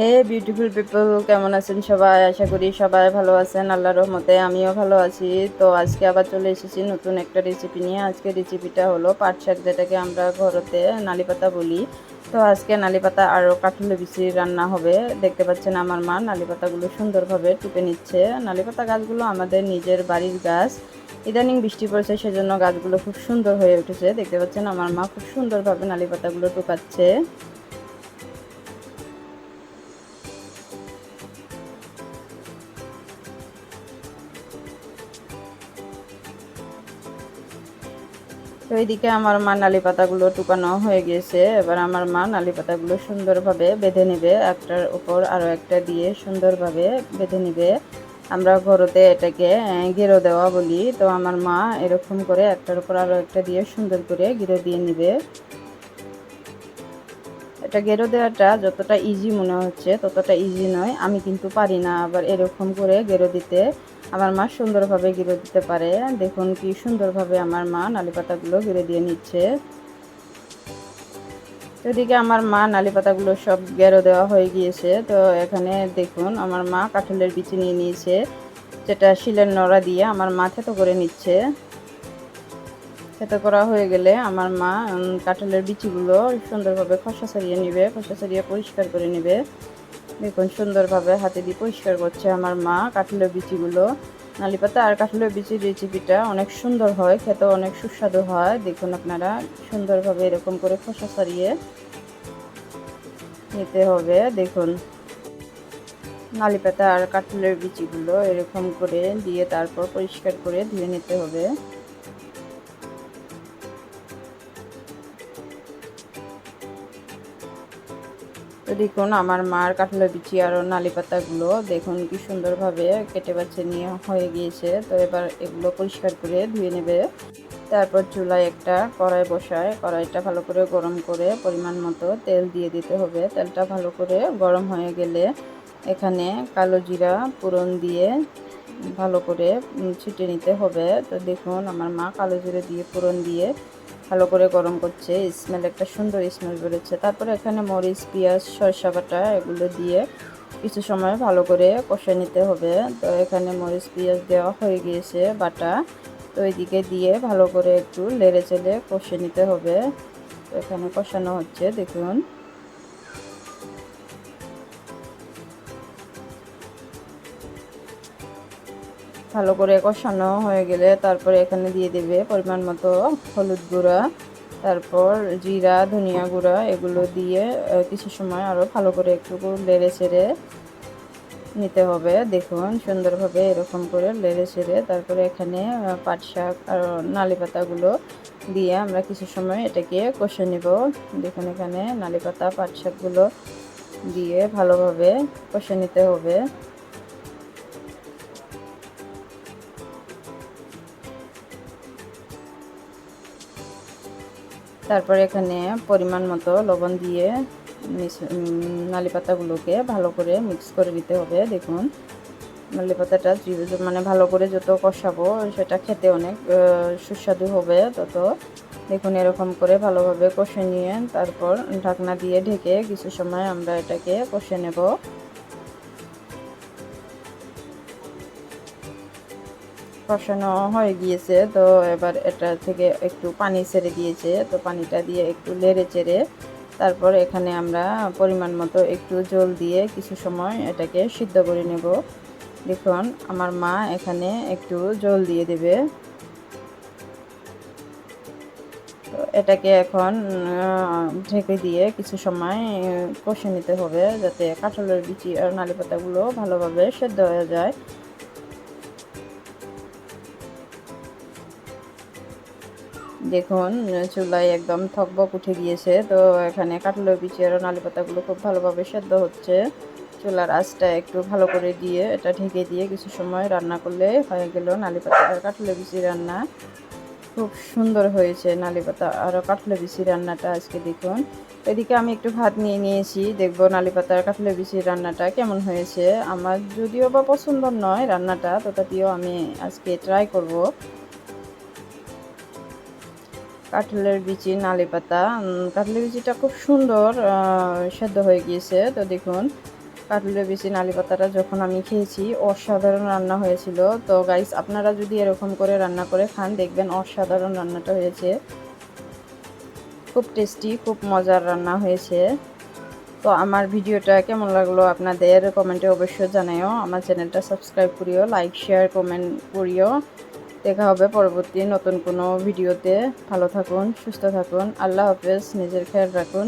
হে beautiful people কেমন আছেন সবাই? আশা করি সবাই ভালো আছেন, আল্লাহর রহমতে আমিও ভালো আছি। তো আজকে আবার চলে এসেছি নতুন একটা রেসিপি নিয়ে। আজকে রেসিপিটা হলো পাট শাক, যেটাকে আমরা ঘরতে নালি পাতা বলি। তো আজকে নালি পাতা আরও কাঠুলে বিচি রান্না হবে। দেখতে পাচ্ছেন আমার মা নালি পাতাগুলো সুন্দরভাবে টুকে নিচ্ছে। নালি পাতা গাছগুলো আমাদের নিজের বাড়ির গাছ। ইদানিং বৃষ্টি পড়েছে, সেজন্য গাছগুলো খুব সুন্দর হয়ে উঠেছে। দেখতে পাচ্ছেন আমার মা খুব সুন্দরভাবে নালি পাতাগুলো টুকাচ্ছে। তো এইদিকে আমার মা নালি পাতাগুলো টুকানো হয়ে গিয়েছে। এবার আমার মা নালি পাতাগুলো সুন্দরভাবে বেঁধে নেবে। একটার উপর আরও একটা দিয়ে সুন্দরভাবে বেঁধে নেবে। আমরা ঘরতে এটাকে গেরো দেওয়া বলি। তো আমার মা এরকম করে একটার উপর আরও একটা দিয়ে সুন্দর করে গিরো দিয়ে নেবে। এটা গেরো দেওয়াটা যতটা ইজি মনে হচ্ছে, ততটা ইজি নয়। আমি কিন্তু পারি না আবার এরকম করে গেরো দিতে। আমার মা সুন্দরভাবে গিরে দিতে পারে। দেখুন কি সুন্দরভাবে আমার মা নালি পাতাগুলো গিরে দিয়ে নিচ্ছে। এদিকে আমার মা নালি পাতাগুলো সব গেরো দেওয়া হয়ে গিয়েছে। তো এখানে দেখুন, আমার মা কাঁঠালের বিচি নিয়ে নিয়েছে, যেটা শিলের নড়া দিয়ে আমার মা থেতো করে নিচ্ছে। থেতো করা হয়ে গেলে আমার মা কাঁঠালের বিচিগুলো সুন্দরভাবে খসা ছাড়িয়ে নিবে, খসা ছাড়িয়ে পরিষ্কার করে নেবে। দেখুন, সুন্দরভাবে হাতে দিয়ে পরিষ্কার করছে আমার মা কাঠলের বিচিগুলো। নালি পাতা আর কাঠলের বিচির রেসিপিটা অনেক সুন্দর হয় খেতে অনেক সুস্বাদু হয়। দেখুন আপনারা, সুন্দরভাবে এরকম করে খোসা ছাড়িয়ে নিতে হবে। দেখুন নালি পাতা আর কাঠলের বিচিগুলো এরকম করে দিয়ে তারপর পরিষ্কার করে ধুয়ে নিতে হবে। তো দেখুন, আমার মার কাঁঠালের বিচি আর নালি পাতাগুলো দেখুন কি সুন্দরভাবে কেটে বাছে নিয়ে হয়ে গিয়েছে। তো এবার এগুলো পরিষ্কার করে ধুয়ে নেবে। তারপর চুলায় একটা কড়াই বসায়, কড়াইটা ভালো করে গরম করে পরিমাণ মতো তেল দিয়ে দিতে হবে। তেলটা ভালো করে গরম হয়ে গেলে এখানে কালো জিরা পুরন দিয়ে ভালো করে ছিটে নিতে হবে। তো দেখুন, আমার মা কালো জিরা দিয়ে পুরন দিয়ে ভালো করে গরম করছে স্মেল একটা সুন্দর স্মেল বেরোচ্ছে। তারপরে এখানে মরিচ, পেঁয়াজ, সরষা বাটা এগুলো দিয়ে কিছু সময় ভালো করে কষে নিতে হবে। তো এখানে মরিচ, পেঁয়াজ দেওয়া হয়ে গিয়েছে, বাটা। তো এইদিকে দিয়ে ভালো করে একটু লেড়ে চেলে কষে নিতে হবে। তো এখানে কষানো হচ্ছে, দেখুন। ভালো করে কষানো হয়ে গেলে তারপরে এখানে দিয়ে দেবে পরিমাণ মতো হলুদ গুঁড়া, তারপর জিরা, ধনিয়া গুঁড়া, এগুলো দিয়ে কিছু সময় আরও ভালো করে একটু লেড়ে ছেড়ে নিতে হবে। দেখুন সুন্দরভাবে এরকম করে লেড়ে ছেড়ে তারপরে এখানে পাট শাক আর নালি পাতাগুলো দিয়ে আমরা কিছু সময় এটাকে কষে নেব। দেখুন এখানে নালি পাতা পাট শাকগুলো দিয়ে ভালোভাবে কষে নিতে হবে। তারপর এখানে পরিমাণ মতো লবণ দিয়ে নালি পাতাগুলোকে ভালো করে মিক্স করে দিতে হবে। দেখুন, নালি পাতাটা মানে ভালো করে যত কষাবো সেটা খেতে অনেক সুস্বাদু হবে তত। দেখুন, এরকম করে ভালোভাবে কষে নিয়ে তারপর ঢাকনা দিয়ে ঢেকে কিছু সময় আমরা এটাকে কষে নেব। কষানো হয়ে গিয়েছে, তো এবার এটা থেকে একটু পানি ছেড়ে দিয়েছে, তো পানিটা দিয়ে একটু লেড়ে চেড়ে তারপর এখানে আমরা পরিমাণ মতো একটু জল দিয়ে কিছু সময় এটাকে সিদ্ধ করে নেব। দেখুন, আমার মা এখানে একটু জল দিয়ে দেবে। তো এটাকে এখন ঢেকে দিয়ে কিছু সময় কষে নিতে হবে যাতে কাঁঠালের বিচি আর নালি পাতাগুলো ভালোভাবে সেদ্ধ হয়ে যায়। দেখুন, চুলায় একদম থকবক উঠে গিয়েছে। তো এখানে কাঠলের বিচি আর নালি পাতাগুলো খুব ভালোভাবে সেদ্ধ হচ্ছে। চুলার আঁচটা একটু ভালো করে দিয়ে এটা ঢেকে দিয়ে কিছু সময় রান্না করলে হয়ে গেল নালি পাতা আর কাঠলে বিচি রান্না। খুব সুন্দর হয়েছে নালি পাতা আর কাঠলে বিচি রান্নাটা আজকে দেখুন। এদিকে আমি একটু ভাত নিয়ে নিয়েছি, দেখব নালি পাতার কাঠলে বিচি রান্নাটা কেমন হয়েছে। আমার যদিও বা পছন্দ নয় রান্নাটা, তথাপিও আমি আজকে ট্রাই করব। কাঁঠালের বিচি, নালি পাতা কাঁঠালের বিচিটা খুব সুন্দর সেদ্ধ হয়ে গিয়েছে। তো দেখুন কাটলের বেশি নালি পাতাটা যখন আমি খেয়েছি, অসাধারণ রান্না হয়েছিল। তো গাইস আপনারা যদি এরকম করে রান্না করে খান, দেখবেন অসাধারণ রান্নাটা হয়েছে। খুব টেস্টি খুব মজার রান্না হয়েছে। তো আমার ভিডিওটা কেমন লাগল আপনাদের কমেন্টে অবশ্যই জানাইও আমার চ্যানেলটা সাবস্ক্রাইব করিও লাইক শেয়ার কমেন্ট করিও। দেখা হবে পরবর্তী নতুন কোনো ভিডিওতে। ভালো থাকুন, সুস্থ থাকুন, আল্লাহ হাফেজ, নিজের খেয়াল রাখুন।